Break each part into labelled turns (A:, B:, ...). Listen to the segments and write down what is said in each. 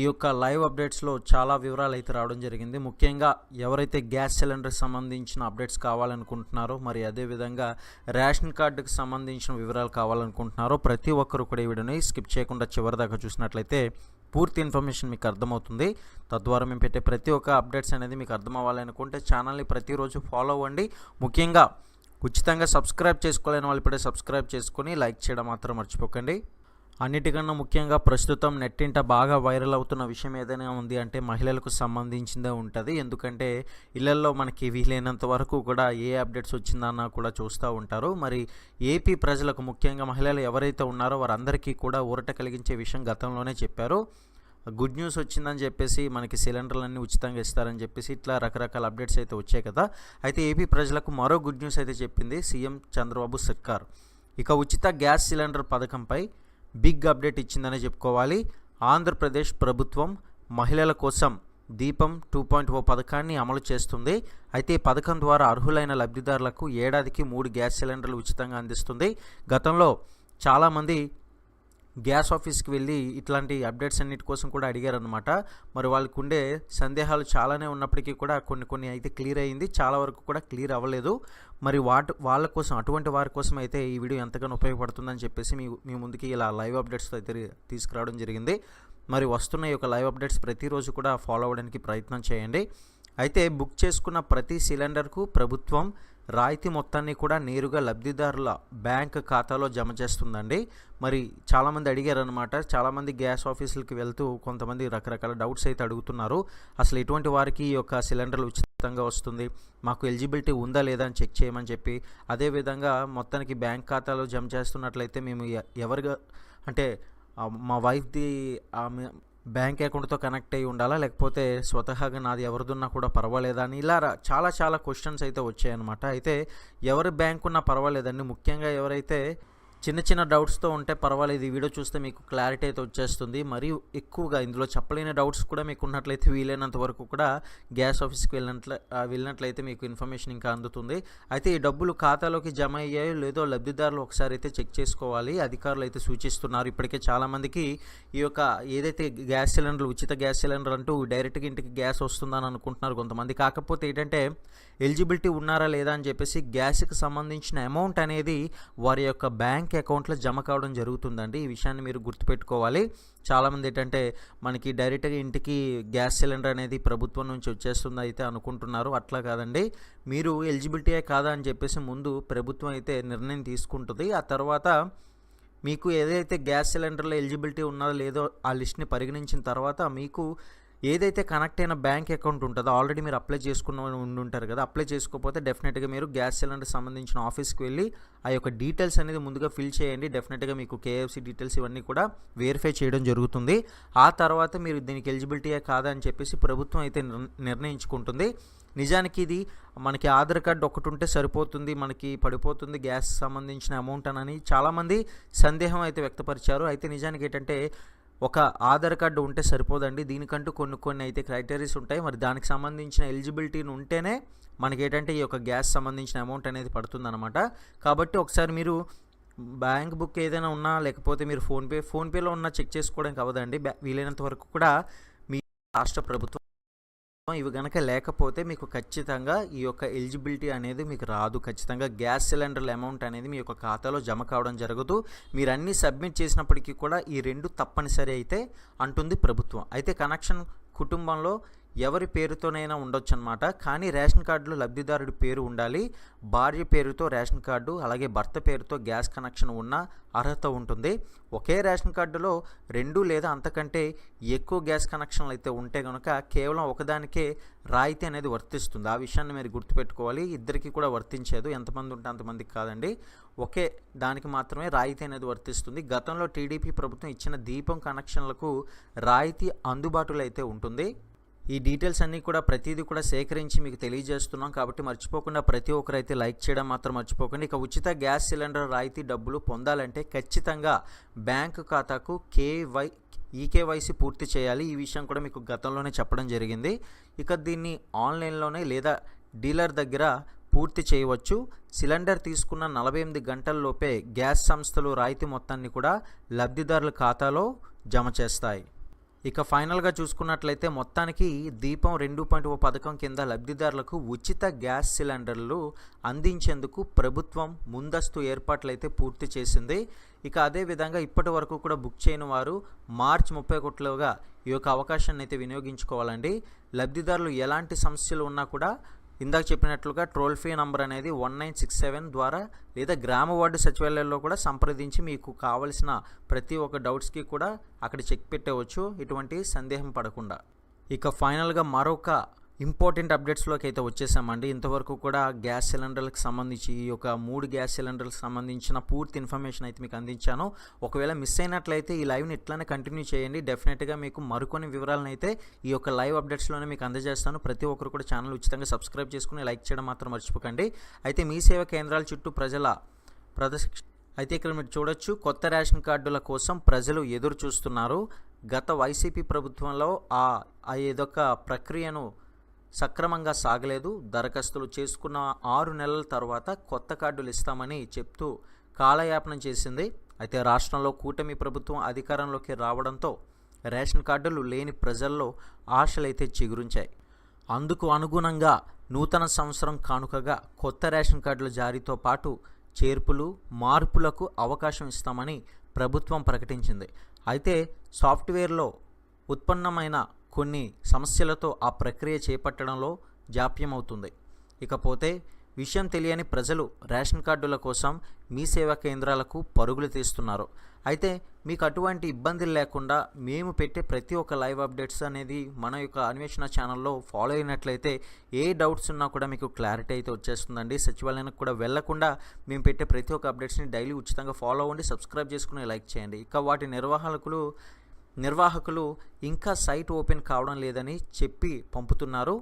A: ఈ యొక్క లైవ్ అప్డేట్స్లో చాలా వివరాలు అయితే రావడం జరిగింది. ముఖ్యంగా ఎవరైతే గ్యాస్ సిలిండర్ సంబంధించిన అప్డేట్స్ కావాలనుకుంటున్నారో మరి అదేవిధంగా రేషన్ కార్డుకు సంబంధించిన వివరాలు కావాలనుకుంటున్నారో ప్రతి ఒక్కరు కూడా ఈ వీడియోని స్కిప్ చేయకుండా చివరి దాకా చూసినట్లయితే పూర్తి ఇన్ఫర్మేషన్ మీకు అర్థమవుతుంది. తద్వారా మేము పెట్టే ప్రతి ఒక్క అప్డేట్స్ అనేది మీకు అర్థం అవ్వాలనుకుంటే ఛానల్ని ప్రతిరోజు ఫాలో అవ్వండి. ముఖ్యంగా ఉచితంగా సబ్స్క్రైబ్ చేసుకోలేని వాళ్ళు ఇప్పుడే సబ్స్క్రైబ్ చేసుకొని లైక్ చేయడం మాత్రం మర్చిపోకండి. అన్నిటికన్నా ముఖ్యంగా ప్రస్తుతం నెట్టింట బాగా వైరల్ అవుతున్న విషయం ఏదైనా ఉంది అంటే మహిళలకు సంబంధించిందే ఉంటుంది. ఎందుకంటే ఇళ్ళలో మనకి వీలైనంత వరకు కూడా ఏ అప్డేట్స్ వచ్చిందన్నా కూడా చూస్తూ ఉంటారు. మరి ఏపీ ప్రజలకు ముఖ్యంగా మహిళలు ఎవరైతే ఉన్నారో వారందరికీ కూడా ఊరట కలిగించే విషయం గతంలోనే చెప్పారు. గుడ్ న్యూస్ వచ్చిందని చెప్పేసి మనకి సిలిండర్లన్నీ ఉచితంగా ఇస్తారని చెప్పేసి ఇట్లా రకరకాల అప్డేట్స్ అయితే వచ్చాయి కదా. అయితే ఏపీ ప్రజలకు మరో గుడ్ న్యూస్ అయితే చెప్పింది సీఎం చంద్రబాబు సర్కార్. ఇక ఉచిత గ్యాస్ సిలిండర్ పథకంపై బిగ్ అప్డేట్ ఇచ్చిందనే చెప్పుకోవాలి. ఆంధ్రప్రదేశ్ ప్రభుత్వం మహిళల కోసం దీపం టూ పాయింట్ ఓ పథకాన్ని అమలు చేస్తుంది. అయితే ఈ పథకం ద్వారా అర్హులైన లబ్ధిదారులకు ఏడాదికి మూడు గ్యాస్ సిలిండర్లు ఉచితంగా అందిస్తుంది. గతంలో చాలామంది గ్యాస్ ఆఫీస్కి వెళ్ళి ఇట్లాంటి అప్డేట్స్ అన్నిటి కోసం కూడా అడిగారనమాట మరి వాళ్ళకు ఉండే సందేహాలు చాలానే ఉన్నప్పటికీ కూడా కొన్ని కొన్ని అయితే క్లియర్ అయ్యింది చాలా వరకు కూడా క్లియర్ అవ్వలేదు. మరి వాటి వాళ్ళ కోసం అటువంటి వారి కోసం అయితే ఈ వీడియో ఎంతగానో ఉపయోగపడుతుందని చెప్పేసి మీ మీ ముందుకి ఇలా లైవ్ అప్డేట్స్ అయితే తీసుకురావడం జరిగింది. మరి వస్తున్న ఈ యొక్క లైవ్ అప్డేట్స్ ప్రతిరోజు కూడా ఫాలో అవ్వడానికి ప్రయత్నం చేయండి. అయితే బుక్ చేసుకున్న ప్రతి సిలిండర్కు ప్రభుత్వం రాయితీ మొత్తాన్ని కూడా నేరుగా లబ్ధిదారుల బ్యాంక్ ఖాతాలో జమ చేస్తుందండి. మరి చాలామంది అడిగారనమాట చాలామంది గ్యాస్ ఆఫీసులకి వెళ్తూ కొంతమంది రకరకాల డౌట్స్ అయితే అడుగుతున్నారు. అసలు ఎటువంటి వారికి ఈ యొక్క సిలిండర్లు ఉచితంగా వస్తుంది. మాకు ఎలిజిబిలిటీ ఉందా లేదా అని చెక్ చేయమని చెప్పి అదేవిధంగా మొత్తానికి బ్యాంక్ ఖాతాలో జమ చేస్తున్నట్లయితే మేము ఎవరిగా అంటే మా వైఫ్ది ఆమె బ్యాంక్ అకౌంట్తో కనెక్ట్ అయ్యి ఉండాలా? లేకపోతే స్వతహాగా నాది ఎవరిదున్నా కూడా పర్వాలేదా అని ఇలా చాలా చాలా క్వశ్చన్స్ అయితే వచ్చాయన్నమాట. అయితే ఎవరి బ్యాంక్ ఉన్నా పర్వాలేదండి. ముఖ్యంగా ఎవరైతే చిన్న చిన్న డౌట్స్తో ఉంటే పర్వాలేదు. ఈ వీడియో చూస్తే మీకు క్లారిటీ అయితే వచ్చేస్తుంది. మరియు ఎక్కువగా ఇందులో చెప్పలేని డౌట్స్ కూడా మీకు ఉన్నట్లయితే వీలైనంత వరకు కూడా గ్యాస్ ఆఫీస్కి వెళ్ళినట్ల వెళ్ళినట్లయితే మీకు ఇన్ఫర్మేషన్ ఇంకా అందుతుంది. అయితే ఈ డబ్బులు ఖాతాలోకి జమ అయ్యాయో లేదో లబ్ధిదారులు ఒకసారి అయితే చెక్ చేసుకోవాలి. అధికారులు అయితే సూచిస్తున్నారు. ఇప్పటికే చాలామందికి ఈ యొక్క ఏదైతే గ్యాస్ సిలిండర్లు ఉచిత గ్యాస్ సిలిండర్ అంటూ డైరెక్ట్గా ఇంటికి గ్యాస్ వస్తుందని అనుకుంటున్నారు కొంతమంది. కాకపోతే ఏంటంటే ఎలిజిబిలిటీ ఉన్నారా లేదా అని చెప్పేసి గ్యాస్కి సంబంధించిన అమౌంట్ అనేది వారి యొక్క బ్యాంక్ అకౌంట్లో జమ కావడం జరుగుతుందండి. ఈ విషయాన్ని మీరు గుర్తుపెట్టుకోవాలి. చాలామంది ఏంటంటే మనకి డైరెక్ట్గా ఇంటికి గ్యాస్ సిలిండర్ అనేది ప్రభుత్వం నుంచి వచ్చేస్తుంది అయితే అనుకుంటున్నారు. అట్లా కాదండి. మీరు ఎలిజిబిలిటీయే కాదా అని చెప్పేసి ముందు ప్రభుత్వం అయితే నిర్ణయం తీసుకుంటుంది. ఆ తర్వాత మీకు ఏదైతే గ్యాస్ సిలిండర్లో ఎలిజిబిలిటీ ఉన్నదో లేదో ఆ లిస్ట్ని పరిగణించిన తర్వాత మీకు ఏదైతే కనెక్ట్ అయిన బ్యాంక్ అకౌంట్ ఉంటుందో ఆల్రెడీ మీరు అప్లై చేసుకున్న ఉండి ఉంటారు కదా అప్లై చేసుకోకపోతే డెఫినెట్గా మీరు గ్యాస్ సిలిండర్ సంబంధించిన ఆఫీస్కి వెళ్ళి ఆ యొక్క డీటెయిల్స్ అనేది ముందుగా ఫిల్ చేయండి. డెఫినెట్గా మీకు కేఎఫ్సి డీటెయిల్స్ ఇవన్నీ కూడా వెరిఫై చేయడం జరుగుతుంది. ఆ తర్వాత మీరు దీనికి ఎలిజిబిలిటీయే కాదా అని చెప్పేసి ప్రభుత్వం అయితే నిర్ణయించుకుంటుంది. నిజానికి ఇది మనకి ఆధార్ కార్డు ఒకటి ఉంటే సరిపోతుంది మనకి పడిపోతుంది గ్యాస్ సంబంధించిన అమౌంట్ అని చాలామంది సందేహం అయితే వ్యక్తపరిచారు. అయితే నిజానికి ఏంటంటే ఒక ఆధార్ కార్డు ఉంటే సరిపోదండి. దీనికంటూ కొన్ని కొన్ని అయితే క్రైటరీస్ ఉంటాయి. మరి దానికి సంబంధించిన ఎలిజిబిలిటీని ఉంటేనే మనకి ఏంటంటే ఈ యొక్క గ్యాస్ సంబంధించిన అమౌంట్ అనేది పడుతుందన్నమాట. కాబట్టి ఒకసారి మీరు బ్యాంక్ బుక్ ఏదైనా ఉన్నా లేకపోతే మీరు ఫోన్పే ఫోన్పేలో ఉన్న చెక్ చేసుకోవడానికి అవ్వదండి. బ్యా- వీలైనంత వరకు కూడా మీ రాష్ట్ర ప్రభుత్వం ఇవి కనుక లేకపోతే మీకు ఖచ్చితంగా ఈ యొక్క ఎలిజిబిలిటీ అనేది మీకు రాదు. ఖచ్చితంగా గ్యాస్ సిలిండర్ల అమౌంట్ అనేది మీ యొక్క ఖాతాలో జమ కావడం జరగదు. మీరు అన్నీ సబ్మిట్ చేసినప్పటికీ కూడా ఈ రెండు తప్పనిసరి అయితే అంటుంది ప్రభుత్వం. అయితే కనెక్షన్ కుటుంబంలో ఎవరి పేరుతోనైనా ఉండొచ్చు అనమాట కానీ రేషన్ కార్డులో లబ్ధిదారుడి పేరు ఉండాలి. భార్య పేరుతో రేషన్ కార్డు అలాగే భర్త పేరుతో గ్యాస్ కనెక్షన్ ఉన్న అర్హత ఉంటుంది. ఒకే రేషన్ కార్డులో రెండు లేదా అంతకంటే ఎక్కువ గ్యాస్ కనెక్షన్లు అయితే ఉంటే కనుక కేవలం ఒకదానికే రాయితీ అనేది వర్తిస్తుంది. ఆ విషయాన్ని మీరు గుర్తుపెట్టుకోవాలి. ఇద్దరికి కూడా వర్తించేదు ఎంతమంది ఉంటే అంతమందికి కాదండి. ఒకే దానికి మాత్రమే రాయితీ అనేది వర్తిస్తుంది. గతంలో టీడీపీ ప్రభుత్వం ఇచ్చిన దీపం కనెక్షన్లకు రాయితీ అందుబాటులో అయితే ఉంటుంది. ఈ డీటెయిల్స్ అన్నీ కూడా ప్రతిదీ కూడా సేకరించి మీకు తెలియజేస్తున్నాం. కాబట్టి మర్చిపోకుండా ప్రతి ఒక్కరైతే లైక్ చేయడం మాత్రం మర్చిపోకండి. ఇక ఉచిత గ్యాస్ సిలిండర్ రాయితీ డబ్బులు పొందాలంటే ఖచ్చితంగా బ్యాంకు ఖాతాకు కేవై ఈకేవైసీ పూర్తి చేయాలి. ఈ విషయం కూడా మీకు గతంలోనే చెప్పడం జరిగింది. ఇక దీన్ని ఆన్లైన్లోనే లేదా డీలర్ దగ్గర పూర్తి చేయవచ్చు. సిలిండర్ తీసుకున్న నలభై ఎనిమిది గంటల్లోపే గ్యాస్ సంస్థలు రాయితీ మొత్తాన్ని కూడా లబ్ధిదారుల ఖాతాలో జమ చేస్తాయి. ఇక ఫైనల్గా చూసుకున్నట్లయితే మొత్తానికి దీపం రెండు పాయింట్ ఓ పథకం కింద లబ్ధిదారులకు ఉచిత గ్యాస్ సిలిండర్లు అందించేందుకు ప్రభుత్వం ముందస్తు ఏర్పాట్లు అయితే పూర్తి చేసింది. ఇక అదేవిధంగా ఇప్పటి వరకు కూడా బుక్ చేయని వారు మార్చ్ ముప్పై ఒకటిలోగా ఈ యొక్క అవకాశాన్ని అయితే వినియోగించుకోవాలండి. లబ్ధిదారులు ఎలాంటి సమస్యలు ఉన్నా కూడా ఇందాక చెప్పినట్లుగా ట్రోల్ ఫ్రీ నంబర్ అనేది వన్ నైన్ సిక్స్ సెవెన్ ద్వారా లేదా గ్రామ వార్డు సచివాలయాల్లో కూడా సంప్రదించి మీకు కావలసిన ప్రతి ఒక్క డౌట్స్కి కూడా అక్కడ చెక్ పెట్టవచ్చు. ఇటువంటి సందేహం పడకుండా. ఇక ఫైనల్గా మరొక ఇంపార్టెంట్ అప్డేట్స్లోకి అయితే వచ్చేసామండి. ఇంతవరకు కూడా గ్యాస్ సిలిండర్లకు సంబంధించి ఈ యొక్క మూడు గ్యాస్ సిలిండర్లకు సంబంధించిన పూర్తి ఇన్ఫర్మేషన్ అయితే మీకు అందించాను. ఒకవేళ మిస్ అయినట్లయితే ఈ లైవ్ని ఇట్లానే కంటిన్యూ చేయండి. డెఫినెట్గా మీకు మరికొన్ని వివరాలను అయితే ఈ యొక్క లైవ్ అప్డేట్స్లోనే మీకు అందజేస్తాను. ప్రతి ఒక్కరు కూడా ఛానల్ ఉచితంగా సబ్స్క్రైబ్ చేసుకుని లైక్ చేయడం మాత్రం మర్చిపోకండి. అయితే మీ సేవా కేంద్రాల చుట్టూ ప్రజల ప్రదర్శ అయితే ఇక్కడ మీరు చూడొచ్చు కొత్త రేషన్ కార్డుల కోసం ప్రజలు ఎదురు చూస్తున్నారు గత వైసీపీ ప్రభుత్వంలో ఆ ఏదొక ప్రక్రియను సక్రమంగా సాగలేదు. దరఖాస్తులు చేసుకున్న ఆరు నెలల తర్వాత కొత్త కార్డులు ఇస్తామని చెప్తూ కాలయాపనం చేసింది. అయితే రాష్ట్రంలో కూటమి ప్రభుత్వం అధికారంలోకి రావడంతో రేషన్ కార్డులు లేని ప్రజల్లో ఆశలైతే చిగురించాయి. అందుకు అనుగుణంగా నూతన సంవత్సరం కానుకగా కొత్త రేషన్ కార్డుల జారీతో పాటు చేర్పులు మార్పులకు అవకాశం ఇస్తామని ప్రభుత్వం ప్రకటించింది. అయితే సాఫ్ట్వేర్లో ఉత్పన్నమైన కొన్ని సమస్యలతో ఆ ప్రక్రియ చేపట్టడంలో జాప్యం అవుతుంది ఇకపోతే విషయం తెలియని ప్రజలు రేషన్ కార్డుల కోసం మీ సేవా కేంద్రాలకు పరుగులు తీస్తున్నారు. అయితే మీకు అటువంటి ఇబ్బందులు లేకుండా మేము పెట్టే ప్రతి ఒక్క లైవ్ అప్డేట్స్ అనేది మన యొక్క అన్వేషణ ఛానల్లో ఫాలో అయినట్లయితే ఏ డౌట్స్ ఉన్నా కూడా మీకు క్లారిటీ అయితే వచ్చేస్తుందండి. సచివాలయానికి కూడా వెళ్ళకుండా మేము పెట్టే ప్రతి ఒక్క అప్డేట్స్ని డైలీ ఉచితంగా ఫాలో అవ్వండి సబ్స్క్రైబ్ చేసుకుని లైక్ చేయండి. ఇక వాటి నిర్వాహకులు నిర్వాహకులు ఇంకా సైట్ ఓపెన్ కావడం లేదని చెప్పి పంపుతున్నారు.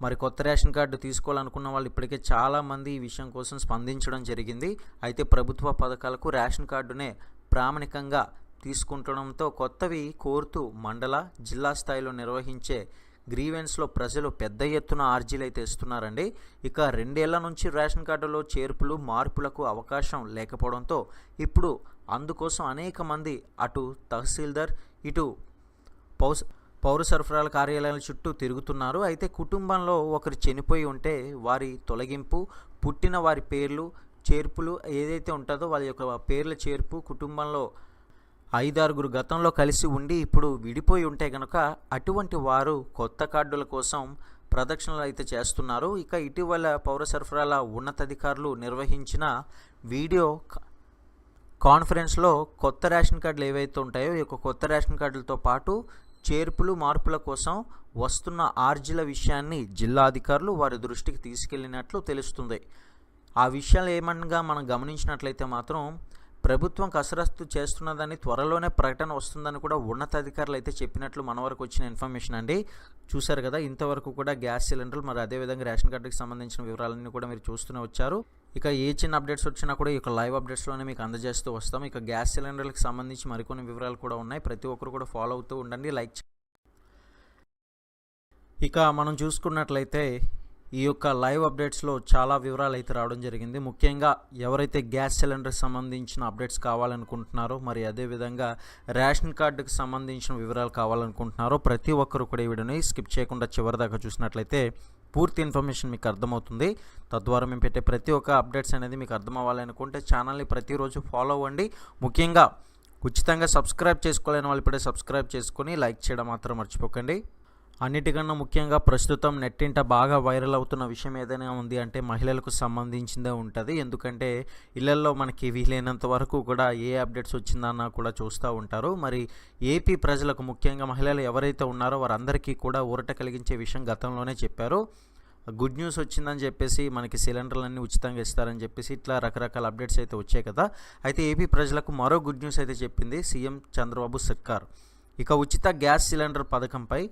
A: మరి కొత్త రేషన్ కార్డు తీసుకోవాలనుకున్న వాళ్ళు ఇప్పటికే చాలామంది ఈ విషయం కోసం స్పందించడం జరిగింది. అయితే ప్రభుత్వ పథకాలకు రేషన్ కార్డునే ప్రామాణికంగా తీసుకుంటడంతో కొత్తవి కోరుతూ మండల జిల్లా స్థాయిలో నిర్వహించే గ్రీవెన్స్లో ప్రజలు పెద్ద ఎత్తున ఆర్జీలు అయితే ఇస్తున్నారండి. ఇక రెండేళ్ళ నుంచి రేషన్ కార్డులో చేర్పులు మార్పులకు అవకాశం లేకపోవడంతో ఇప్పుడు అందుకోసం అనేక మంది అటు తహసీల్దార్ ఇటు పౌస్ పౌర సరఫరాల కార్యాలయాల చుట్టూ తిరుగుతున్నారు. అయితే కుటుంబంలో ఒకరు చనిపోయి ఉంటే వారి తొలగింపు పుట్టిన వారి పేర్లు చేర్పులు ఏదైతే ఉంటుందో వాళ్ళ యొక్క పేర్ల చేర్పు కుటుంబంలో ఐదారుగురు గతంలో కలిసి ఉండి ఇప్పుడు విడిపోయి ఉంటే కనుక అటువంటి వారు కొత్త కార్డుల కోసం ప్రదక్షిణలు అయితే చేస్తున్నారు. ఇక ఇటీవల పౌర సరఫరాల ఉన్నతాధికారులు నిర్వహించిన వీడియో కాన్ఫరెన్స్లో కొత్త రేషన్ కార్డులు ఏవైతే ఉంటాయో ఈ యొక్క కొత్త రేషన్ కార్డులతో పాటు చేర్పులు మార్పుల కోసం వస్తున్న ఆర్జీల విషయాన్ని జిల్లా అధికారులు వారి దృష్టికి తీసుకెళ్ళినట్లు తెలుస్తుంది. ఆ విషయాలు ఏమనగా మనం గమనించినట్లయితే మాత్రం ప్రభుత్వం కసరత్తు చేస్తున్నదని త్వరలోనే ప్రకటన వస్తుందని కూడా ఉన్నతాధికారులు అయితే చెప్పినట్లు మన వరకు వచ్చిన ఇన్ఫర్మేషన్ అండి. చూశారు కదా ఇంతవరకు కూడా గ్యాస్ సిలిండర్లు మరి అదేవిధంగా రేషన్ కార్డుకి సంబంధించిన వివరాలన్నీ కూడా మీరు చూస్తూనే వచ్చారు. ఇక ఏ చిన్న అప్డేట్స్ వచ్చినా కూడా ఈ లైవ్ అప్డేట్స్లోనే మీకు అందజేస్తూ వస్తాం. ఇక గ్యాస్ సిలిండర్లకు సంబంధించి మరికొన్ని వివరాలు కూడా ఉన్నాయి. ప్రతి ఒక్కరు కూడా ఫాలో అవుతూ ఉండండి లైక్ ఇక మనం చూసుకున్నట్లయితే ఈ యొక్క లైవ్ అప్డేట్స్లో చాలా వివరాలు అయితే రావడం జరిగింది. ముఖ్యంగా ఎవరైతే గ్యాస్ సిలిండర్ సంబంధించిన అప్డేట్స్ కావాలనుకుంటున్నారో మరి అదేవిధంగా రేషన్ కార్డుకి సంబంధించిన వివరాలు కావాలనుకుంటున్నారో ప్రతి ఒక్కరు కూడా ఈ వీడియోని స్కిప్ చేయకుండా చివరిదాకా చూసినట్లయితే పూర్తి ఇన్ఫర్మేషన్ మీకు అర్థమవుతుంది. తద్వారా మేము పెట్టే ప్రతి ఒక్క అప్డేట్స్ అనేది మీకు అర్థం అవ్వాలనుకుంటే ఛానల్ని ప్రతిరోజు ఫాలో అవ్వండి. ముఖ్యంగా ఉచితంగా సబ్స్క్రైబ్ చేసుకోలేని వాళ్ళు ఇప్పుడే సబ్స్క్రైబ్ చేసుకొని లైక్ చేయడం మాత్రం మర్చిపోకండి. అన్నిటికన్నా ముఖ్యంగా ప్రస్తుతం నెట్టింట బాగా వైరల్ అవుతున్న విషయం ఏదైనా ఉంది అంటే మహిళలకు సంబంధించిందే ఉంటుంది. ఎందుకంటే ఇళ్ళలో మనకి వీలైనంత వరకు కూడా ఏ అప్డేట్స్ వచ్చిందన్నా కూడా చూస్తూ ఉంటారు. మరి ఏపీ ప్రజలకు ముఖ్యంగా మహిళలు ఎవరైతే ఉన్నారో వారందరికీ కూడా ఊరట కలిగించే విషయం గతంలోనే చెప్పారు. గుడ్ న్యూస్ వచ్చిందని చెప్పేసి మనకి సిలిండర్లన్నీ ఉచితంగా ఇస్తారని చెప్పేసి ఇట్లా రకరకాల అప్డేట్స్ అయితే వచ్చాయి కదా. అయితే ఏపీ ప్రజలకు మరో గుడ్ న్యూస్ అయితే చెప్పింది సీఎం చంద్రబాబు సర్కార్. ఇక ఉచిత గ్యాస్ సిలిండర్ పథకంపై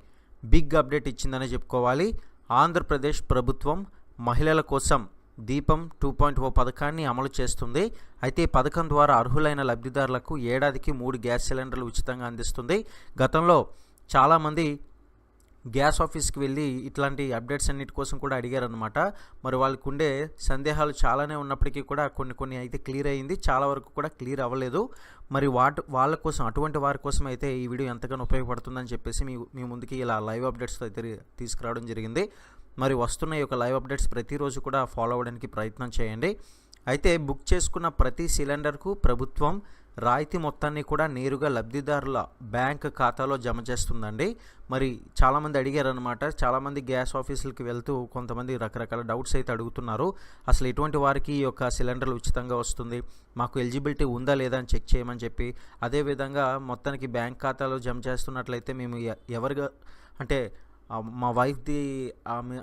A: బిగ్ అప్డేట్ ఇచ్చిందని చెప్పుకోవాలి. ఆంధ్రప్రదేశ్ ప్రభుత్వం మహిళల కోసం దీపం టూ పాయింట్ ఓ పథకాన్ని అమలు చేస్తుంది. అయితే ఈ పథకం ద్వారా అర్హులైన లబ్ధిదారులకు ఏడాదికి మూడు గ్యాస్ సిలిండర్లు ఉచితంగా అందిస్తుంది. గతంలో చాలామంది గ్యాస్ ఆఫీస్కి వెళ్ళి ఇట్లాంటి అప్డేట్స్ అన్నిటి కోసం కూడా అడిగారనమాట మరి వాళ్ళకు ఉండే సందేహాలు చాలానే ఉన్నప్పటికీ కూడా కొన్ని కొన్ని అయితే క్లియర్ అయ్యింది చాలా వరకు కూడా క్లియర్ అవ్వలేదు. మరి వాటి వాళ్ళ కోసం అటువంటి వారి కోసం అయితే ఈ వీడియో ఎంతగానో ఉపయోగపడుతుందని చెప్పేసి మీ మీ ముందుకి ఇలా లైవ్ అప్డేట్స్తో అయితే తీసుకురావడం జరిగింది. మరి వస్తున్న ఈ యొక్క లైవ్ అప్డేట్స్ ప్రతిరోజు కూడా ఫాలో అవ్వడానికి ప్రయత్నం చేయండి. అయితే బుక్ చేసుకున్న ప్రతి సిలిండర్కు ప్రభుత్వం రాయితీ మొత్తాన్ని కూడా నేరుగా లబ్ధిదారుల బ్యాంక్ ఖాతాలో జమ చేస్తుందండి. మరి చాలామంది అడిగారనమాట చాలామంది గ్యాస్ ఆఫీసులకి వెళ్తూ కొంతమంది రకరకాల డౌట్స్ అయితే అడుగుతున్నారు. అసలు ఎటువంటి వారికి ఈ యొక్క సిలిండర్లు ఉచితంగా వస్తుంది మాకు ఎలిజిబిలిటీ ఉందా లేదా అని చెక్ చేయమని చెప్పి అదేవిధంగా మొత్తానికి బ్యాంక్ ఖాతాలో జమ చేస్తున్నట్లయితే మేము ఎ- ఎవరిగా అంటే మా వైఫ్ది ఆమె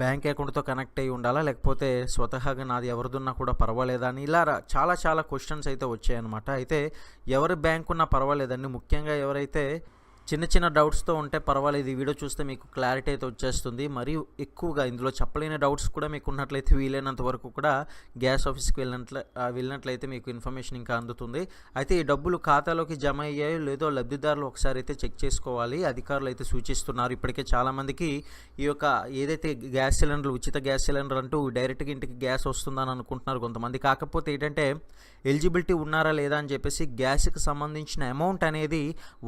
A: బ్యాంక్ అకౌంట్తో కనెక్ట్ అయ్యి ఉండాలా? లేకపోతే స్వతహాగా నాది ఎవరిదున్నా కూడా పర్వాలేదా అని ఇలా చాలా చాలా క్వశ్చన్స్ అయితే వచ్చాయన్నమాట. అయితే ఎవరి బ్యాంక్ ఉన్నా పర్వాలేదండి. ముఖ్యంగా ఎవరైతే చిన్న చిన్న డౌట్స్తో ఉంటే పర్వాలేదు. ఈ వీడియో చూస్తే మీకు క్లారిటీ అయితే వచ్చేస్తుంది. మరియు ఎక్కువగా ఇందులో చెప్పలేని డౌట్స్ కూడా మీకు ఉన్నట్లయితే వీలైనంత వరకు కూడా గ్యాస్ ఆఫీస్కి వెళ్ళినట్ల వెళ్ళినట్లయితే మీకు ఇన్ఫర్మేషన్ ఇంకా అందుతుంది. అయితే ఈ డబ్బులు ఖాతాలోకి జమ అయ్యాయో లేదో లబ్ధిదారులు ఒకసారి అయితే చెక్ చేసుకోవాలి. అధికారులు అయితే సూచిస్తున్నారు. ఇప్పటికే చాలామందికి ఈ యొక్క ఏదైతే గ్యాస్ సిలిండర్లు ఉచిత గ్యాస్ సిలిండర్ అంటూ డైరెక్ట్గా ఇంటికి గ్యాస్ వస్తుందని అనుకుంటున్నారు కొంతమంది. కాకపోతే ఏంటంటే ఎలిజిబిలిటీ ఉన్నారా లేదా అని చెప్పేసి గ్యాస్కి సంబంధించిన అమౌంట్ అనేది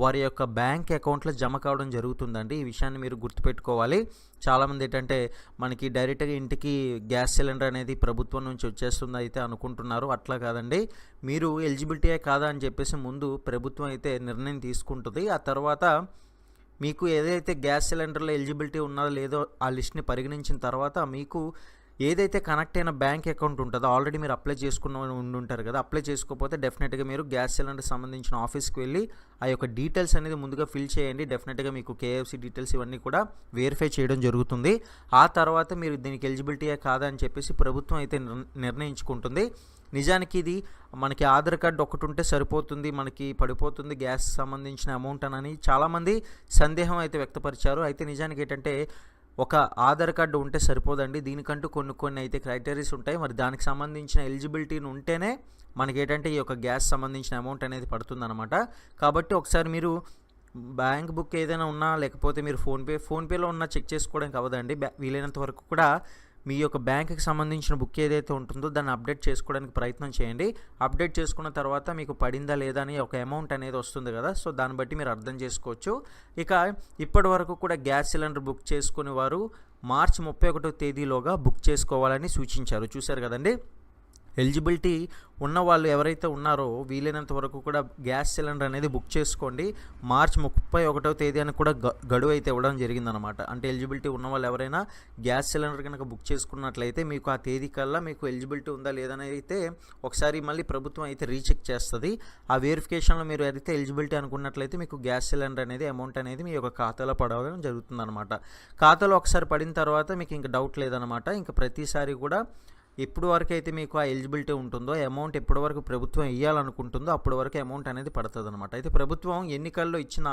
A: వారి యొక్క బ్యాంక్ అకౌంట్లో జమ కావడం జరుగుతుందండి. ఈ విషయాన్ని మీరు గుర్తుపెట్టుకోవాలి. చాలామంది ఏంటంటే మనకి డైరెక్ట్గా ఇంటికి గ్యాస్ సిలిండర్ అనేది ప్రభుత్వం నుంచి వచ్చేస్తుంది అయితే అనుకుంటున్నారు. అట్లా కాదండి. మీరు ఎలిజిబిలిటీయే కాదా అని చెప్పేసి ముందు ప్రభుత్వం అయితే నిర్ణయం తీసుకుంటుంది. ఆ తర్వాత మీకు ఏదైతే గ్యాస్ సిలిండర్లో ఎలిజిబిలిటీ ఉన్నదో లేదో ఆ లిస్ట్ని పరిగణించిన తర్వాత మీకు ఏదైతే కనెక్ట్ అయిన బ్యాంక్ అకౌంట్ ఉంటుందో ఆల్రెడీ మీరు అప్లై చేసుకున్న ఉండి ఉంటారు కదా అప్లై చేసుకోకపోతే డెఫినెట్గా మీరు గ్యాస్ సిలిండర్ సంబంధించిన ఆఫీస్కి వెళ్ళి ఆ యొక్క డీటెయిల్స్ అనేది ముందుగా ఫిల్ చేయండి. డెఫినెట్గా మీకు కేఎఫ్సి డీటెయిల్స్ ఇవన్నీ కూడా వెరిఫై చేయడం జరుగుతుంది. ఆ తర్వాత మీరు దీనికి ఎలిజిబిలిటీయే కాదా అని చెప్పేసి ప్రభుత్వం అయితే నిర్ణయించుకుంటుంది. నిజానికి ఇది మనకి ఆధార్ కార్డు ఒకటి ఉంటే సరిపోతుంది మనకి పడిపోతుంది గ్యాస్ సంబంధించిన అమౌంట్ అని. చాలామంది సందేహం అయితే వ్యక్తపరిచారు. అయితే నిజానికి ఏంటంటే ఒక ఆధార్ కార్డు ఉంటే సరిపోదండి. దీనికంటూ కొన్ని కొన్ని అయితే క్రైటీరియాస్ ఉంటాయి. మరి దానికి సంబంధించిన ఎలిజిబిలిటీని ఉంటేనే మనకి ఏంటంటే ఈ యొక్క గ్యాస్ సంబంధించిన అమౌంట్ అనేది పడుతుందన్నమాట. కాబట్టి ఒకసారి మీరు బ్యాంక్ బుక్ ఏదైనా ఉన్నా లేకపోతే మీరు ఫోన్పే ఫోన్పేలో ఉన్నా చెక్ చేసుకోవడానికి అవ్వదండి. బ్యా- వీలైనంత వరకు కూడా మీ యొక్క బ్యాంక్కి సంబంధించిన బుక్ ఏదైతే ఉంటుందో దాన్ని అప్డేట్ చేసుకోవడానికి ప్రయత్నం చేయండి. అప్డేట్ చేసుకున్న తర్వాత మీకు పడిందా లేదా అని ఒక అమౌంట్ అనేది వస్తుంది కదా సో దాన్ని బట్టి మీరు అర్థం చేసుకోవచ్చు. ఇక ఇప్పటి వరకు కూడా గ్యాస్ సిలిండర్ బుక్ చేసుకునే వారు మార్చి ముప్పై ఒకటో తేదీలోగా బుక్ చేసుకోవాలని సూచించారు. చూశారు కదండి? ఎలిజిబిలిటీ ఉన్న వాళ్ళు ఎవరైతే ఉన్నారో వీలైనంత వరకు కూడా గ్యాస్ సిలిండర్ అనేది బుక్ చేసుకోండి. మార్చ్ ముప్పై ఒకటో తేదీ అని కూడా గ- గడువు అయితే ఇవ్వడం జరిగిందనమాట అంటే ఎలిజిబిలిటీ ఉన్న వాళ్ళు ఎవరైనా గ్యాస్ సిలిండర్ కనుక బుక్ చేసుకున్నట్లయితే మీకు ఆ తేదీ కల్లా మీకు ఎలిజిబిలిటీ ఉందా లేదనేది అయితే ఒకసారి మళ్ళీ ప్రభుత్వం అయితే రీచెక్ చేస్తుంది. ఆ వెరిఫికేషన్లో మీరు అయితే ఎలిజిబిలిటీ అనుకున్నట్లయితే మీకు గ్యాస్ సిలిండర్ అనేది అమౌంట్ అనేది మీ యొక్క ఖాతాలో పడవడం జరుగుతుందన్నమాట. ఖాతాలో ఒకసారి పడిన తర్వాత మీకు ఇంకా డౌట్ లేదనమాట ఇంకా ప్రతిసారి కూడా ఎప్పుడు వరకు అయితే మీకు ఆ ఎలిజిబిలిటీ ఉంటుందో అమౌంట్ ఎప్పటి వరకు ప్రభుత్వం ఇవ్వాలనుకుంటుందో అప్పటి వరకు అమౌంట్ అనేది పడుతుంది అనమాట అయితే ప్రభుత్వం ఎన్నికల్లో ఇచ్చిన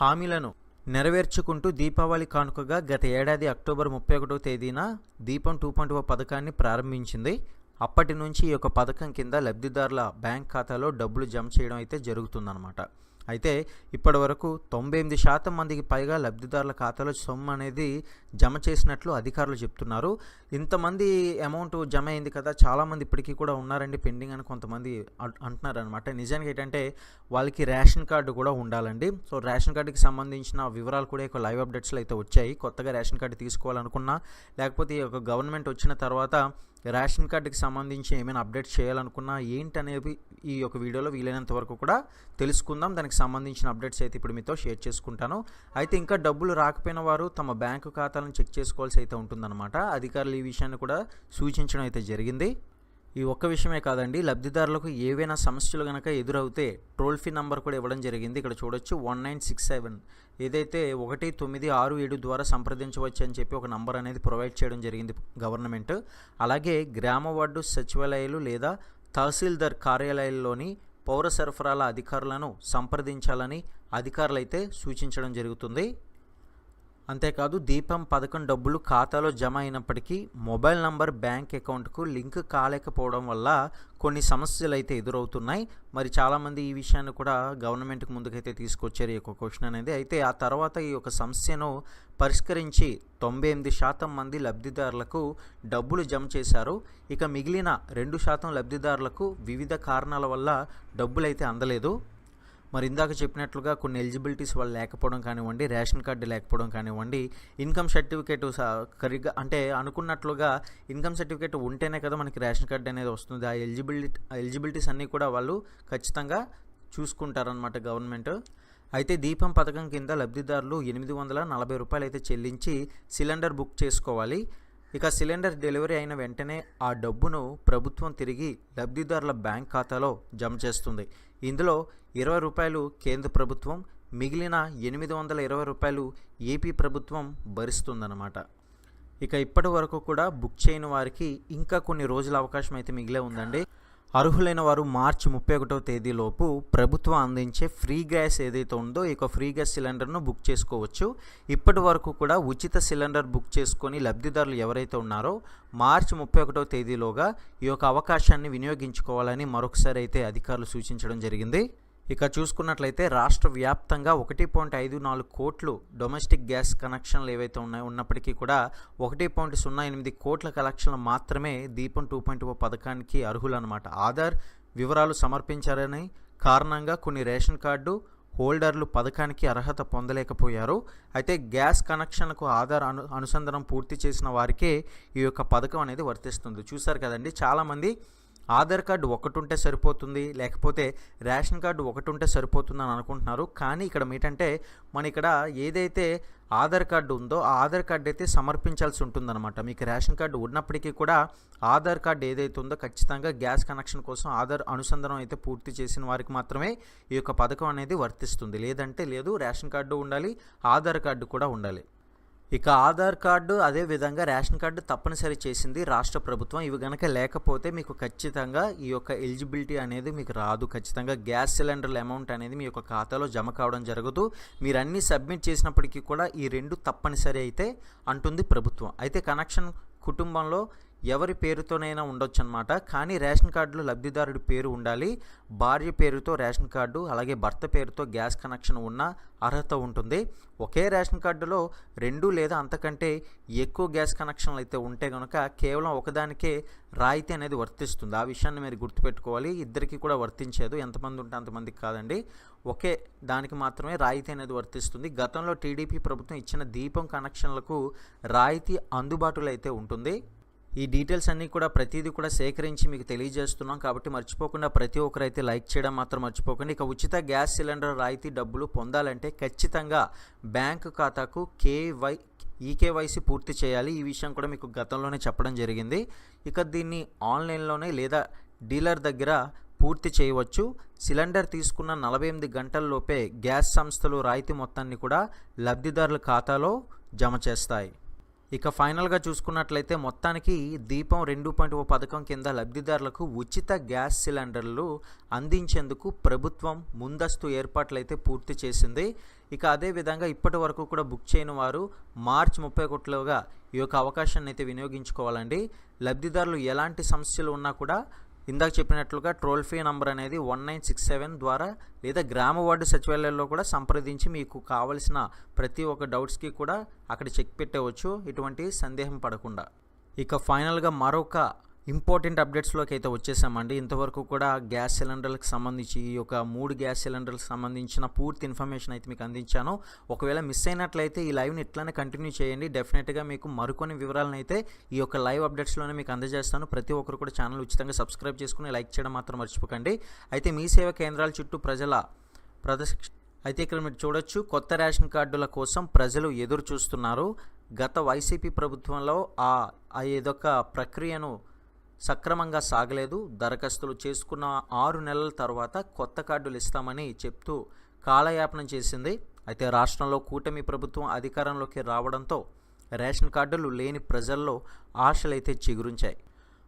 A: హామీలను నెరవేర్చుకుంటూ దీపావళి కానుకగా గత ఏడాది అక్టోబర్ ముప్పై ఒకటో తేదీన దీపం టూ పాయింట్ ఓ పథకాన్ని ప్రారంభించింది. అప్పటి నుంచి ఈ యొక్క పథకం కింద లబ్ధిదారుల బ్యాంక్ ఖాతాలో డబ్బులు జమ చేయడం అయితే జరుగుతుందన్నమాట. అయితే ఇప్పటి వరకు తొంభై ఎనిమిది శాతం మందికి పైగా లబ్ధిదారుల ఖాతాలో సొమ్ము అనేది జమ చేసినట్లు అధికారులు చెప్తున్నారు. ఇంతమంది అమౌంట్ జమ అయింది కదా చాలామంది ఇప్పటికీ కూడా ఉన్నారండి పెండింగ్ అని కొంతమంది అంటున్నారు అంటున్నారనమాట నిజానికి ఏంటంటే వాళ్ళకి రేషన్ కార్డు కూడా ఉండాలండి. సో రేషన్ కార్డుకి సంబంధించిన వివరాలు కూడా ఇక లైవ్ అప్డేట్స్లో అయితే వచ్చాయి. కొత్తగా రేషన్ కార్డు తీసుకోవాలనుకున్నా లేకపోతే ఈ యొక్క గవర్నమెంట్ వచ్చిన తర్వాత రేషన్ కార్డుకి సంబంధించి ఏమైనా అప్డేట్ చేయాలనుకున్నా ఏంటనేవి ఈ యొక్క వీడియోలో వీలైనంత వరకు కూడా తెలుసుకుందాం. దానికి సంబంధించిన అప్డేట్స్ అయితే ఇప్పుడు మీతో షేర్ చేసుకుంటాను. అయితే ఇంకా డబ్బులు రాకపోయిన వారు తమ బ్యాంకు ఖాతాలను చెక్ చేసుకోవాల్సి అయితే ఉంటుందన్నమాట. అధికారులు ఈ విషయాన్ని కూడా సూచించడం అయితే జరిగింది. ఈ ఒక్క విషయమే కాదండి లబ్ధిదారులకు ఏవైనా సమస్యలు కనుక ఎదురవుతే టోల్ ఫ్రీ నంబర్ కూడా ఇవ్వడం జరిగింది. ఇక్కడ చూడొచ్చు వన్ నైన్ సిక్స్ సెవెన్ ఏదైతే ఒకటి తొమ్మిది ఆరు ఏడు ద్వారా సంప్రదించవచ్చు అని చెప్పి ఒక నంబర్ అనేది ప్రొవైడ్ చేయడం జరిగింది గవర్నమెంట్. అలాగే గ్రామ వార్డు సచివాలయాలు లేదా తహసీల్దార్ కార్యాలయాల్లోని పౌర సరఫరాల అధికారులను సంప్రదించాలని అధికారులైతే సూచించడం జరుగుతుంది. అంతేకాదు దీపం పథకం డబ్బులు ఖాతాలో జమ అయినప్పటికీ మొబైల్ నంబర్ బ్యాంక్ అకౌంట్కు లింక్ కాలేకపోవడం వల్ల కొన్ని సమస్యలు అయితే ఎదురవుతున్నాయి. మరి చాలామంది ఈ విషయాన్ని కూడా గవర్నమెంట్కి ముందుకైతే తీసుకొచ్చారు ఈ యొక్క క్వశ్చన్ అనేది. అయితే ఆ తర్వాత ఈ యొక్క సమస్యను పరిష్కరించి తొంభై ఎనిమిది శాతం మంది లబ్ధిదారులకు డబ్బులు జమ చేశారు. ఇక మిగిలిన రెండు శాతం లబ్ధిదారులకు వివిధ కారణాల వల్ల డబ్బులు అయితే అందలేదు. మరి ఇందాక చెప్పినట్లుగా కొన్ని ఎలిజిబిలిటీస్ వాళ్ళు లేకపోవడం కానివ్వండి రేషన్ కార్డు లేకపోవడం కానివ్వండి ఇన్కమ్ సర్టిఫికేట్ సరిగ్గా అంటే అనుకున్నట్లుగా ఇన్కమ్ సర్టిఫికేట్ ఉంటేనే కదా మనకి రేషన్ కార్డు అనేది వస్తుంది. ఆ ఎలిజిబిలిటీ ఎలిజిబిలిటీస్ అన్నీ కూడా వాళ్ళు ఖచ్చితంగా చూసుకుంటారనమాట గవర్నమెంట్. అయితే దీపం పథకం కింద లబ్ధిదారులు ఎనిమిది వందల నలభై రూపాయలు అయితే చెల్లించి సిలిండర్ బుక్ చేసుకోవాలి. ఇక సిలిండర్ డెలివరీ అయిన వెంటనే ఆ డబ్బును ప్రభుత్వం తిరిగి లబ్ధిదారుల బ్యాంక్ ఖాతాలో జమ చేస్తుంది. ఇందులో ఇరవై రూపాయలు కేంద్ర ప్రభుత్వం మిగిలిన ఎనిమిది వందల ఇరవై రూపాయలు ఏపీ ప్రభుత్వం భరిస్తుందన్నమాట. ఇక ఇప్పటి వరకు కూడా బుక్ చేయని వారికి ఇంకా కొన్ని రోజుల అవకాశం అయితే మిగిలే ఉందండి. అర్హులైన వారు మార్చి ముప్పై ఒకటో తేదీలోపు ప్రభుత్వం అందించే ఫ్రీ గ్యాస్ ఏదైతే ఉందో ఈ యొక్క ఫ్రీ గ్యాస్ సిలిండర్ను బుక్ చేసుకోవచ్చు. ఇప్పటి వరకు కూడా ఉచిత సిలిండర్ బుక్ చేసుకొని లబ్ధిదారులు ఎవరైతే ఉన్నారో మార్చి ముప్పై ఒకటో తేదీలోగా ఈ యొక్క అవకాశాన్ని వినియోగించుకోవాలని మరొకసారి అయితే అధికారులు సూచించడం జరిగింది. ఇక చూసుకున్నట్లయితే రాష్ట్ర వ్యాప్తంగా ఒకటి పాయింట్ ఐదు నాలుగు కోట్లు డొమెస్టిక్ గ్యాస్ కనెక్షన్లు ఏవైతే ఉన్నాయో ఉన్నప్పటికీ కూడా ఒకటి పాయింట్ సున్నా ఎనిమిది కోట్ల కలెక్షన్లు మాత్రమే దీపం టూ పాయింట్ ఓ పథకానికి అర్హులన్నమాట. ఆధార్ వివరాలు సమర్పించారని కారణంగా కొన్ని రేషన్ కార్డు హోల్డర్లు పథకానికి అర్హత పొందలేకపోయారు. అయితే గ్యాస్ కనెక్షన్కు ఆధార్ అను అనుసంధానం పూర్తి చేసిన వారికే ఈ యొక్క పథకం అనేది వర్తిస్తుంది. చూశారు కదండి చాలామంది ఆధార్ కార్డు ఒకటి ఉంటే సరిపోతుంది లేకపోతే రేషన్ కార్డు ఒకటి ఉంటే సరిపోతుంది అని అనుకుంటున్నారు. కానీ ఇక్కడ ఏంటంటే మన ఇక్కడ ఏదైతే ఆధార్ కార్డు ఉందో ఆ ఆధార్ కార్డు అయితే సమర్పించాల్సి ఉంటుందన్నమాట. మీకు రేషన్ కార్డు ఉన్నప్పటికీ కూడా ఆధార్ కార్డు ఏదైతే ఉందో ఖచ్చితంగా గ్యాస్ కనెక్షన్ కోసం ఆధార్ అనుసంధానం అయితే పూర్తి చేసిన వారికి మాత్రమే ఈ యొక్క పథకం అనేది వర్తిస్తుంది. లేదంటే లేదు రేషన్ కార్డు ఉండాలి ఆధార్ కార్డు కూడా ఉండాలి. ఇక ఆధార్ కార్డు అదే విధంగా రేషన్ కార్డు తప్పనిసరి చేసింది రాష్ట్ర ప్రభుత్వం. ఇవి కనుక లేకపోతే మీకు ఖచ్చితంగా ఈ యొక్క ఎలిజిబిలిటీ అనేది మీకు రాదు. ఖచ్చితంగా గ్యాస్ సిలిండర్ల అమౌంట్ అనేది మీ యొక్క ఖాతాలో జమ కావడం జరగదు. మీరు అన్నీ సబ్మిట్ చేసినప్పటికీ కూడా ఈ రెండు తప్పనిసరి అయితే అంటుంది ప్రభుత్వం. అయితే కనెక్షన్ కుటుంబంలో ఎవరి పేరుతోనైనా ఉండొచ్చు అనమాట కానీ రేషన్ కార్డులో లబ్ధిదారుడి పేరు ఉండాలి. భార్య పేరుతో రేషన్ కార్డు అలాగే భర్త పేరుతో గ్యాస్ కనెక్షన్ ఉన్న అర్హత ఉంటుంది. ఒకే రేషన్ కార్డులో రెండు లేదా అంతకంటే ఎక్కువ గ్యాస్ కనెక్షన్లు అయితే ఉంటే కనుక కేవలం ఒకదానికే రాయితీ అనేది వర్తిస్తుంది. ఆ విషయాన్ని మీరు గుర్తుపెట్టుకోవాలి. ఇద్దరికి కూడా వర్తించేదు ఎంతమంది ఉంటే అంతమందికి కాదండి. ఒకే దానికి మాత్రమే రాయితీ అనేది వర్తిస్తుంది. గతంలో టీడీపీ ప్రభుత్వం ఇచ్చిన దీపం కనెక్షన్లకు రాయితీ అందుబాటులో అయితే ఉంటుంది. ఈ డీటెయిల్స్ అన్నీ కూడా ప్రతిదీ కూడా సేకరించి మీకు తెలియజేస్తున్నాం కాబట్టి మర్చిపోకుండా ప్రతి ఒక్కరైతే లైక్ చేయడం మాత్రం మర్చిపోకండి. ఇక ఉచిత గ్యాస్ సిలిండర్ రాయితీ డబ్బులు పొందాలంటే ఖచ్చితంగా బ్యాంకు ఖాతాకు కేవై ఈకేవైసీ పూర్తి చేయాలి. ఈ విషయం కూడా మీకు గతంలోనే చెప్పడం జరిగింది. ఇక దీన్ని ఆన్లైన్లోనే లేదా డీలర్ దగ్గర పూర్తి చేయవచ్చు. సిలిండర్ తీసుకున్న నలభై ఎనిమిది గంటల్లోపే గ్యాస్ సంస్థలు రాయితీ మొత్తాన్ని కూడా లబ్ధిదారుల ఖాతాలో జమ చేస్తాయి. ఇక ఫైనల్గా చూసుకున్నట్లయితే మొత్తానికి దీపం రెండు పాయింట్ ఓ పథకం కింద లబ్ధిదారులకు ఉచిత గ్యాస్ సిలిండర్లు అందించేందుకు ప్రభుత్వం ముందస్తు ఏర్పాట్లయితే పూర్తి చేసింది. ఇక అదేవిధంగా ఇప్పటి వరకు కూడా బుక్ చేయని వారు మార్చ్ ముప్పై ఒకటిలోగా ఈ యొక్క అవకాశాన్ని అయితే వినియోగించుకోవాలండి. లబ్ధిదారులు ఎలాంటి సమస్యలు ఉన్నా కూడా ఇందాక చెప్పినట్లుగా ట్రోల్ ఫ్రీ నంబర్ అనేది వన్ నైన్ సిక్స్ సెవెన్ ద్వారా లేదా గ్రామ వార్డు సచివాలయాల్లో కూడా సంప్రదించి మీకు కావలసిన ప్రతి ఒక్క డౌట్స్కి కూడా అక్కడ చెక్ పెట్టవచ్చు. ఇటువంటి సందేహం పడకుండా. ఇక ఫైనల్గా మరొక ఇంపార్టెంట్ అప్డేట్స్లోకి అయితే వచ్చేసామండి. ఇంతవరకు కూడా గ్యాస్ సిలిండర్లకు సంబంధించి ఈ యొక్క మూడు గ్యాస్ సిలిండర్లకు సంబంధించిన పూర్తి ఇన్ఫర్మేషన్ అయితే మీకు అందించాను. ఒకవేళ మిస్ అయినట్లయితే ఈ లైవ్ని ఇట్లానే కంటిన్యూ చేయండి. డెఫినెట్గా మీకు మరికొన్ని వివరాలను అయితే ఈ యొక్క లైవ్ అప్డేట్స్లోనే మీకు అందజేస్తాను. ప్రతి ఒక్కరు కూడా ఛానల్ ఉచితంగా సబ్స్క్రైబ్ చేసుకుని లైక్ చేయడం మాత్రం మర్చిపోకండి. అయితే మీ సేవా కేంద్రాల చుట్టూ ప్రజల ప్రదర్శ అయితే ఇక్కడ మీరు చూడొచ్చు కొత్త రేషన్ కార్డుల కోసం ప్రజలు ఎదురు చూస్తున్నారు గత వైసీపీ ప్రభుత్వంలో ఆ ఆ ఏదొక ప్రక్రియను సక్రమంగా సాగలేదు. దరఖాస్తులు చేసుకున్న ఆరు నెలల తర్వాత కొత్త కార్డులు ఇస్తామని చెప్తూ కాలయాపనం చేసింది. అయితే రాష్ట్రంలో కూటమి ప్రభుత్వం అధికారంలోకి రావడంతో రేషన్ కార్డులు లేని ప్రజల్లో ఆశలైతే చిగురించాయి.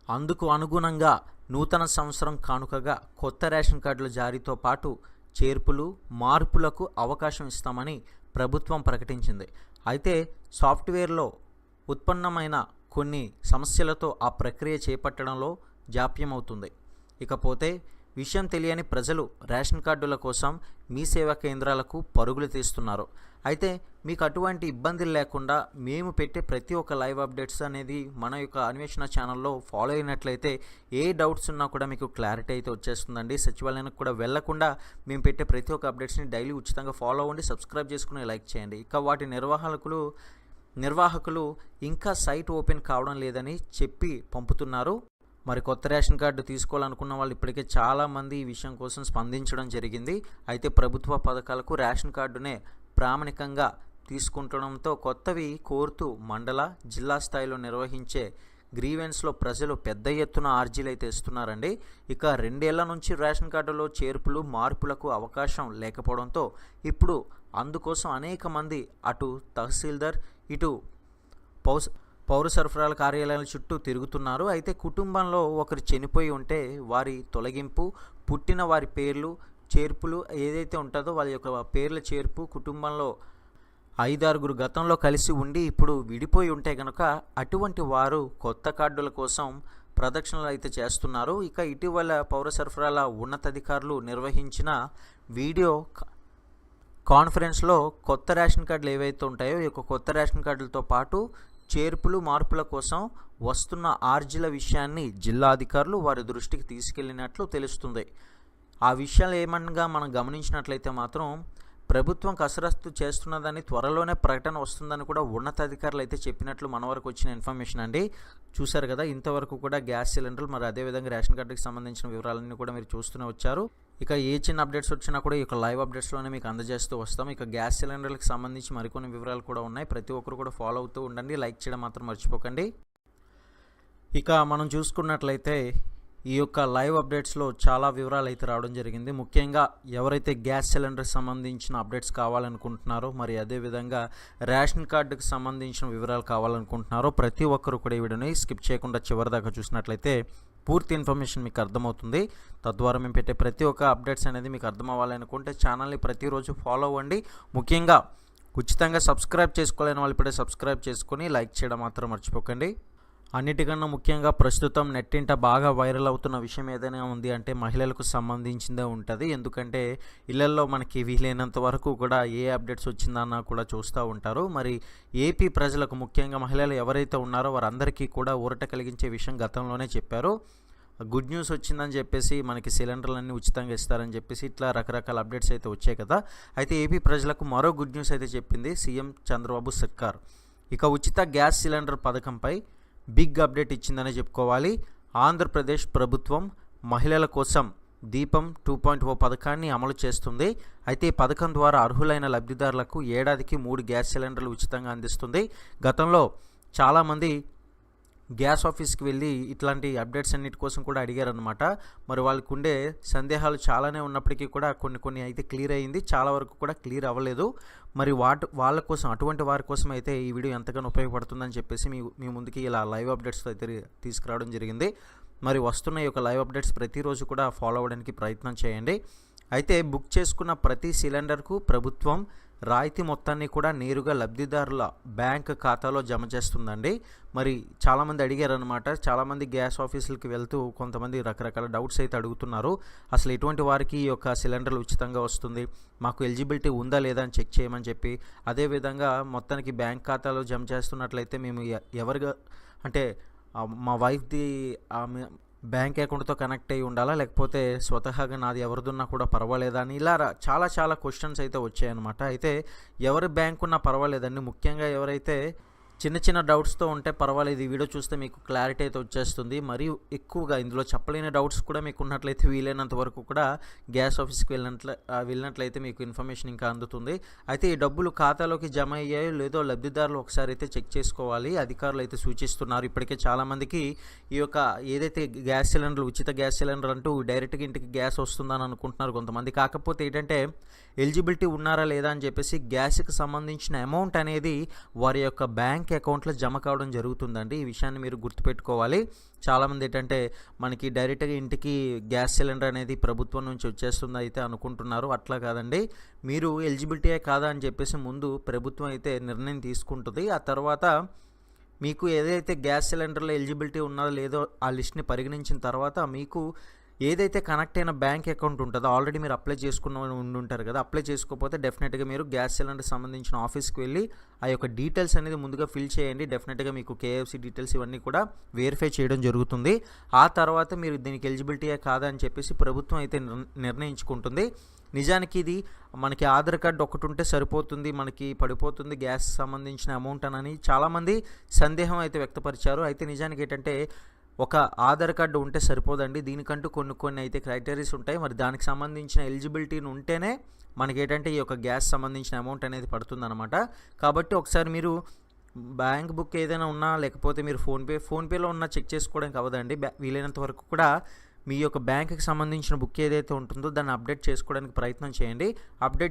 A: అందుకు అనుగుణంగా నూతన సంవత్సరం కానుకగా కొత్త రేషన్ కార్డుల జారీతో పాటు చేర్పులు మార్పులకు అవకాశం ఇస్తామని ప్రభుత్వం ప్రకటించింది. అయితే సాఫ్ట్వేర్లో ఉత్పన్నమైన కొన్ని సమస్యలతో ఆ ప్రక్రియ చేపట్టడంలో జాప్యం అవుతుంది ఇకపోతే విషయం తెలియని ప్రజలు రేషన్ కార్డుల కోసం మీ సేవా కేంద్రాలకు పరుగులు తీస్తున్నారు. అయితే మీకు అటువంటి ఇబ్బందులు లేకుండా మేము పెట్టే ప్రతి ఒక్క లైవ్ అప్డేట్స్ అనేది మన యొక్క అన్వేషణ ఛానల్లో ఫాలో అయినట్లయితే ఏ డౌట్స్ ఉన్నా కూడా మీకు క్లారిటీ అయితే వచ్చేస్తుందండి. సచివాలయానికి కూడా వెళ్ళకుండా మేము పెట్టే ప్రతి ఒక్క అప్డేట్స్ని డైలీ ఉచితంగా ఫాలో అవ్వండి సబ్స్క్రైబ్ చేసుకుని లైక్ చేయండి. ఇక వాటి నిర్వాహకులు నిర్వాహకులు ఇంకా సైట్ ఓపెన్ కావడం లేదని చెప్పి పంపుతున్నారు. మరి కొత్త రేషన్ కార్డు తీసుకోవాలనుకున్న వాళ్ళు ఇప్పటికే చాలామంది ఈ విషయం కోసం స్పందించడం జరిగింది. అయితే ప్రభుత్వ పథకాలకు రేషన్ కార్డునే ప్రామాణికంగా తీసుకుంటడంతో కొత్తవి కోరుతూ మండల జిల్లా స్థాయిలో నిర్వహించే గ్రీవెన్స్లో ప్రజలు పెద్ద ఎత్తున ఆర్జీలు అయితే ఇస్తున్నారండి. ఇక రెండేళ్ళ నుంచి రేషన్ కార్డులో చేర్పులు మార్పులకు అవకాశం లేకపోవడంతో ఇప్పుడు అందుకోసం అనేక మంది అటు తహసీల్దార్ ఇటు పౌస్ పౌర సరఫరాల కార్యాలయాల చుట్టూ తిరుగుతున్నారు. అయితే కుటుంబంలో ఒకరు చనిపోయి ఉంటే వారి తొలగింపు పుట్టిన వారి పేర్లు చేర్పులు ఏదైతే ఉంటుందో వాళ్ళ యొక్క పేర్ల చేర్పు కుటుంబంలో ఐదారుగురు గతంలో కలిసి ఉండి ఇప్పుడు విడిపోయి ఉంటే కనుక అటువంటి వారు కొత్త కార్డుల కోసం ప్రదక్షిణలు అయితే చేస్తున్నారు. ఇక ఇటీవల పౌర సరఫరాల ఉన్నతాధికారులు నిర్వహించిన వీడియో కాన్ఫరెన్స్లో కొత్త రేషన్ కార్డులు ఏవైతే ఉంటాయో ఈ యొక్క కొత్త రేషన్ కార్డులతో పాటు చేర్పులు మార్పుల కోసం వస్తున్న ఆర్జీల విషయాన్ని జిల్లా అధికారులు వారి దృష్టికి తీసుకెళ్ళినట్లు తెలుస్తుంది. ఆ విషయాలు ఏమనగా మనం గమనించినట్లయితే మాత్రం ప్రభుత్వం కసరత్తు చేస్తున్నదని త్వరలోనే ప్రకటన వస్తుందని కూడా ఉన్నతాధికారులు అయితే చెప్పినట్లు మన వరకు వచ్చిన ఇన్ఫర్మేషన్ అండి. చూశారు కదా ఇంతవరకు కూడా గ్యాస్ సిలిండర్లు మరి అదేవిధంగా రేషన్ కార్డుకి సంబంధించిన వివరాలన్నీ కూడా మీరు చూస్తూనే వచ్చారు. ఇక ఏ చిన్న అప్డేట్స్ వచ్చినా కూడా ఈ యొక్క లైవ్ అప్డేట్స్లోనే మీకు అందజేస్తూ వస్తాం. ఇక గ్యాస్ సిలిండర్లకు సంబంధించి మరికొన్ని వివరాలు కూడా ఉన్నాయి. ప్రతి ఒక్కరు కూడా ఫాలో అవుతూ ఉండండి. లైక్ చేయడం మాత్రం మర్చిపోకండి. ఇక మనం చూసుకున్నట్లయితే ఈ యొక్క లైవ్ అప్డేట్స్లో చాలా వివరాలు అయితే రావడం జరిగింది. ముఖ్యంగా ఎవరైతే గ్యాస్ సిలిండర్ సంబంధించిన అప్డేట్స్ కావాలనుకుంటున్నారో మరి అదేవిధంగా రేషన్ కార్డుకు సంబంధించిన వివరాలు కావాలనుకుంటున్నారో ప్రతి ఒక్కరు కూడా ఈ వీడియోని స్కిప్ చేయకుండా చివరి దాకా చూసినట్లయితే పూర్తి ఇన్ఫర్మేషన్ మీకు అర్థమవుతుంది. తద్వారా మేము పెట్టే ప్రతి ఒక్క అప్డేట్స్ అనేది మీకు అర్థం అవ్వాలనుకుంటే ఛానల్ని ప్రతిరోజు ఫాలో అవ్వండి. ముఖ్యంగా ఉచితంగా సబ్స్క్రైబ్ చేసుకోలేని వాళ్ళు ఇప్పుడే సబ్స్క్రైబ్ చేసుకొని లైక్ చేయడం మాత్రం మర్చిపోకండి. అన్నిటికన్నా ముఖ్యంగా ప్రస్తుతం నెట్టింట బాగా వైరల్ అవుతున్న విషయం ఏదైనా ఉంది అంటే మహిళలకు సంబంధించిందే ఉంటుంది. ఎందుకంటే ఇళ్ళలో మనకి వీలైనంత వరకు కూడా ఏ అప్డేట్స్ వచ్చిందన్నా కూడా చూస్తూ ఉంటారు. మరి ఏపీ ప్రజలకు ముఖ్యంగా మహిళలు ఎవరైతే ఉన్నారో వారందరికీ కూడా ఊరట కలిగించే విషయం గతంలోనే చెప్పారు. గుడ్ న్యూస్ వచ్చిందని చెప్పేసి మనకి సిలిండర్లన్నీ ఉచితంగా ఇస్తారని చెప్పేసి ఇట్లా రకరకాల అప్డేట్స్ అయితే వచ్చాయి కదా. అయితే ఏపీ ప్రజలకు మరో గుడ్ న్యూస్ అయితే చెప్పింది సీఎం చంద్రబాబు సర్కార్. ఇక ఉచిత గ్యాస్ సిలిండర్ పథకంపై బిగ్ అప్డేట్ ఇచ్చిందనే చెప్పుకోవాలి. ఆంధ్రప్రదేశ్ ప్రభుత్వం మహిళల కోసం దీపం టూ పాయింట్ ఓ పథకాన్ని అమలు చేస్తుంది. అయితే ఈ పథకం ద్వారా అర్హులైన లబ్ధిదారులకు ఏడాదికి మూడు గ్యాస్ సిలిండర్లు ఉచితంగా అందిస్తుంది. గతంలో చాలామంది గ్యాస్ ఆఫీస్కి వెళ్ళి ఇట్లాంటి అప్డేట్స్ అన్నిటి కోసం కూడా అడిగారనమాట మరి వాళ్ళకు ఉండే సందేహాలు చాలానే ఉన్నప్పటికీ కూడా కొన్ని కొన్ని అయితే క్లియర్ అయ్యింది చాలా వరకు కూడా క్లియర్ అవ్వలేదు. మరి వాటి వాళ్ళ కోసం అటువంటి వారి కోసం అయితే ఈ వీడియో ఎంతగానో ఉపయోగపడుతుందని చెప్పేసి మీ మీ ముందుకి ఇలా లైవ్ అప్డేట్స్ అయితే తీసుకురావడం జరిగింది. మరి వస్తున్న ఈ యొక్క లైవ్ అప్డేట్స్ ప్రతిరోజు కూడా ఫాలో అవ్వడానికి ప్రయత్నం చేయండి. అయితే బుక్ చేసుకున్న ప్రతి సిలిండర్కు ప్రభుత్వం రాయితీ మొత్తాన్ని కూడా నేరుగా లబ్ధిదారుల బ్యాంక్ ఖాతాలో జమ చేస్తుందండి. మరి చాలామంది అడిగారనమాట చాలామంది గ్యాస్ ఆఫీసులకి వెళ్తూ కొంతమంది రకరకాల డౌట్స్ అయితే అడుగుతున్నారు. అసలు ఎటువంటి వారికి ఈ యొక్క సిలిండర్లు ఉచితంగా వస్తుంది. మాకు ఎలిజిబిలిటీ ఉందా లేదా అని చెక్ చేయమని చెప్పి అదేవిధంగా మొత్తానికి బ్యాంక్ ఖాతాలో జమ చేస్తున్నట్లయితే మేము ఎవరిగా అంటే మా వైఫ్ది ఆమె బ్యాంక్ అకౌంట్తో కనెక్ట్ అయ్యి ఉండాలా? లేకపోతే స్వతహాగా నాది ఎవరిదున్నా కూడా పర్వాలేదా అని ఇలా చాలా చాలా క్వశ్చన్స్ అయితే వచ్చాయన్నమాట. అయితే ఎవరి బ్యాంక్ ఉన్నా పర్వాలేదండి. ముఖ్యంగా ఎవరైతే చిన్న చిన్న డౌట్స్తో ఉంటే పర్వాలేదు. ఈ వీడియో చూస్తే మీకు క్లారిటీ అయితే వచ్చేస్తుంది. మరియు ఎక్కువగా ఇందులో చెప్పలేని డౌట్స్ కూడా మీకు ఉన్నట్లయితే వీలైనంత వరకు కూడా గ్యాస్ ఆఫీస్కి వెళ్ళినట్ల వెళ్ళినట్లయితే మీకు ఇన్ఫర్మేషన్ ఇంకా అందుతుంది. అయితే ఈ డబ్బులు ఖాతాలోకి జమ అయ్యాయో లేదో లబ్ధిదారులు ఒకసారి అయితే చెక్ చేసుకోవాలి. అధికారులు అయితే సూచిస్తున్నారు. ఇప్పటికే చాలామందికి ఈ యొక్క ఏదైతే గ్యాస్ సిలిండర్లు ఉచిత గ్యాస్ సిలిండర్ అంటూ డైరెక్ట్గా ఇంటికి గ్యాస్ వస్తుందని అనుకుంటున్నారు కొంతమంది. కాకపోతే ఏంటంటే ఎలిజిబిలిటీ ఉన్నారా లేదా అని చెప్పేసి గ్యాస్కి సంబంధించిన అమౌంట్ అనేది వారి యొక్క బ్యాంక్ అకౌంట్లో జమ కావడం జరుగుతుందండి. ఈ విషయాన్ని మీరు గుర్తుపెట్టుకోవాలి. చాలామంది ఏంటంటే మనకి డైరెక్ట్గా ఇంటికి గ్యాస్ సిలిండర్ అనేది ప్రభుత్వం నుంచి వచ్చేస్తుంది అయితే అనుకుంటున్నారు. అట్లా కాదండి. మీరు ఎలిజిబిలిటీ కాదా అని చెప్పేసి ముందు ప్రభుత్వం అయితే నిర్ణయం తీసుకుంటుంది. ఆ తర్వాత మీకు ఏదైతే గ్యాస్ సిలిండర్లో ఎలిజిబిలిటీ ఉన్నదో లేదో ఆ లిస్ట్ని పరిగణించిన తర్వాత మీకు ఏదైతే కనెక్ట్ అయిన బ్యాంక్ అకౌంట్ ఉంటుందో ఆల్రెడీ మీరు అప్లై చేసుకున్న ఉండి ఉంటారు కదా అప్లై చేసుకోకపోతే డెఫినెట్గా మీరు గ్యాస్ సిలిండర్ సంబంధించిన ఆఫీస్కి వెళ్ళి ఆ యొక్క డీటెయిల్స్ అనేది ముందుగా ఫిల్ చేయండి. డెఫినెట్గా మీకు కేఎఫ్సి డీటెయిల్స్ ఇవన్నీ కూడా వెరిఫై చేయడం జరుగుతుంది. ఆ తర్వాత మీరు దీనికి ఎలిజిబిలిటీయే కాదా అని చెప్పేసి ప్రభుత్వం అయితే నిర్ణయించుకుంటుంది. నిజానికి ఇది మనకి ఆధార్ కార్డు ఒకటి ఉంటే సరిపోతుంది మనకి పడిపోతుంది గ్యాస్ సంబంధించిన అమౌంట్ అని. చాలామంది సందేహం అయితే వ్యక్తపరిచారు. అయితే నిజానికి ఏంటంటే ఒక ఆధార్ కార్డు ఉంటే సరిపోదండి. దీనికంటూ కొన్ని కొన్ని అయితే క్రైటీరియాస్ ఉంటాయి. మరి దానికి సంబంధించిన ఎలిజిబిలిటీని ఉంటేనే మనకి ఏంటంటే ఈ యొక్క గ్యాస్ సంబంధించిన అమౌంట్ అనేది పడుతుందన్నమాట. కాబట్టి ఒకసారి మీరు బ్యాంక్ బుక్ ఏదైనా ఉన్నా లేకపోతే మీరు ఫోన్పే ఫోన్పేలో ఉన్న చెక్ చేసుకోవడానికి అవ్వదండి. బ్యా- వీలైనంత వరకు కూడా మీ యొక్క బ్యాంక్కి సంబంధించిన బుక్ ఏదైతే ఉంటుందో దాన్ని అప్డేట్ చేసుకోవడానికి ప్రయత్నం చేయండి. అప్డేట్